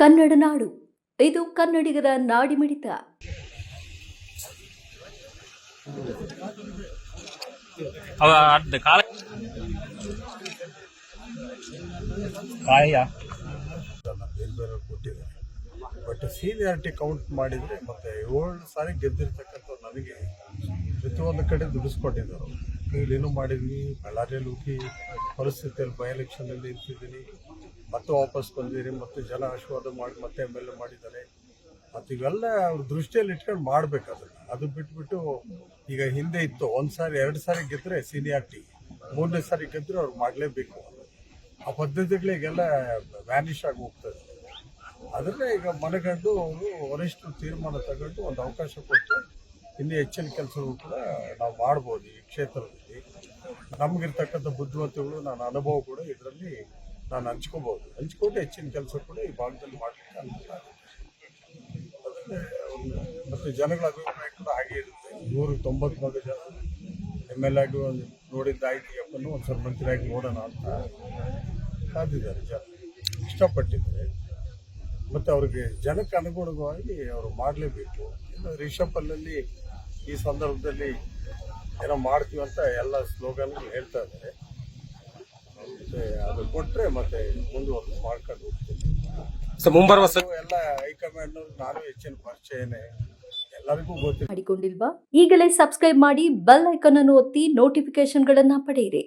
ಕನ್ನಡ ನಾಡು. ಇದು ಕನ್ನಡಿಗರ ನಾಡಿಮಿಡಿತ. ಅವ ಅದ್ ಕಾಲ. ಕಾಯ ಬೇರೆ ಬೇರೆ ಕೊಟ್ಟಿದ್ದಾರೆ ಬಟ್ ಸೀನಿಯಾರಿಟಿ ಕೌಂಟ್ ಮಾಡಿದರೆ ಮತ್ತೆ ಏಳು ಸಾರಿ ಗೆದ್ದಿರ್ತಕ್ಕಂಥ ನನಗೆ ಪ್ರತಿಯೊಂದು ಕಡೆ ದುಡಿಸ್ಕೊಟ್ಟಿದ್ದರು. ಇಲ್ಲೇನು ಮಾಡಿದ್ವಿ ಬಳ್ಳಾರಿಯಲ್ಲಿ ಹೋಗಿ ಪರಿಸ್ಥಿತಿಯಲ್ಲಿ ಬೈ ಎಲೆಕ್ಷನಲ್ಲಿ ನಿಂತಿದ್ದೀನಿ. ಮತ್ತೆ ವಾಪಸ್ ಬಂದಿರಿ, ಮತ್ತೆ ಜನ ಆಶೀರ್ವಾದ ಮಾಡಿ, ಮತ್ತೆ ಎಂ ಎಲ್ ಎ ಮಾಡಿದ್ದಾರೆ. ಮತ್ತು ಇವೆಲ್ಲ ಅವ್ರ ದೃಷ್ಟಿಯಲ್ಲಿ ಇಟ್ಕೊಂಡು ಮಾಡ್ಬೇಕು ಅದನ್ನು ಅದು ಬಿಟ್ಬಿಟ್ಟು ಈಗ ಹಿಂದೆ ಇತ್ತು, ಒಂದು ಸಾರಿ, ಎರಡು ಸಾರಿ ಗೆದ್ದರೆ ಸೀನಿಯಾರಿಟಿ, ಮೂರನೇ ಸಾರಿ ಗೆದ್ದರೆ ಅವ್ರು ಮಾಡಲೇಬೇಕು. ಆ ಪದ್ಧತಿಗಳಿಗೆಲ್ಲ ವ್ಯಾನಿಷ್ ಆಗಿ ಹೋಗ್ತದೆ ಅದನ್ನೇ ಈಗ ಮನೆಗಂಡು ಅವರು ವರಿಷ್ಠರು ತೀರ್ಮಾನ ತಗೊಂಡು ಒಂದು ಅವಕಾಶ ಕೊಟ್ಟು ಇನ್ನೂ ಹೆಚ್ಚಿನ ಕೆಲಸಗಳು ಕೂಡ ನಾವು ಮಾಡ್ಬೋದು ಈ ಕ್ಷೇತ್ರದಲ್ಲಿ. ನಮಗಿರ್ತಕ್ಕಂಥ ಬುದ್ಧಿಮತ್ತೆಗಳು, ನನ್ನ ಅನುಭವ ಕೂಡ ಇದರಲ್ಲಿ ನಾನು ಹಂಚ್ಕೋಬಹುದು ಹಂಚ್ಕೊಂಡು ಹೆಚ್ಚಿನ ಕೆಲಸ ಕೂಡ ಈ ಭಾಗದಲ್ಲಿ ಮಾಡಲಿಕ್ಕೆ ಅನುಕೂಲ ಆಗುತ್ತೆ. ಮತ್ತು ಜನಗಳ ಅಭಿಪ್ರಾಯ ಕೂಡ ಹಾಗೆ ಇರುತ್ತೆ. ನೂರು, ತೊಂಬತ್ತು ಭಾಗ ಜನ ಎಂ ಎಲ್ ಆಗಿ ಒಂದು ನೋಡಿದ್ದಾಯ್ತು ಅಪ್ಪನ್ನು ಒಂದು ಸ್ವಲ್ಪ ನೋಡೋಣ ಅಂತ ಕಾದಿದ್ದಾರೆ ಜನ. ಇಷ್ಟಪಟ್ಟಿದ್ದಾರೆ. ಮತ್ತು ಅವ್ರಿಗೆ ಜನಕ್ಕೆ ಅನುಗುಣವಾಗಿ ಅವರು ಮಾಡಲೇಬೇಕು. ರಿಷಬಲ್ಲಿ ಈ ಸಂದರ್ಭದಲ್ಲಿ ಏನೋ ಮಾಡ್ತೀವಿ ಅಂತ ಎಲ್ಲ ಸ್ಲೋಗನ್ಗಳು ಹೇಳ್ತಾ ಇದ್ದಾರೆ. ಅದು ಕೊಟ್ಟರೆ ಮತ್ತೆ ಮುಂದುವರೆದು ಮಾಡ್ಕೊಂಡು ಹೋಗ್ತೀನಿ. ಸೊ ಮುಂಬರುವ ಎಲ್ಲ ಹೈಕಮಾಂಡ್ ನಾನು ಹೆಚ್ಚಿನ ಪರಿಚಯನೇ. ಎಲ್ಲರಿಗೂ ಗೊತ್ತಿದೆ. ಮಾಡಿಕೊಂಡಿಲ್ವಾ? ಈಗಲೇ ಸಬ್ಸ್ಕ್ರೈಬ್ ಮಾಡಿ ಬೆಲ್ ಐಕಾನ್ ಅನ್ನು ಒತ್ತಿ ನೋಟಿಫಿಕೇಶನ್ಗಳನ್ನ ಪಡೆಯಿರಿ.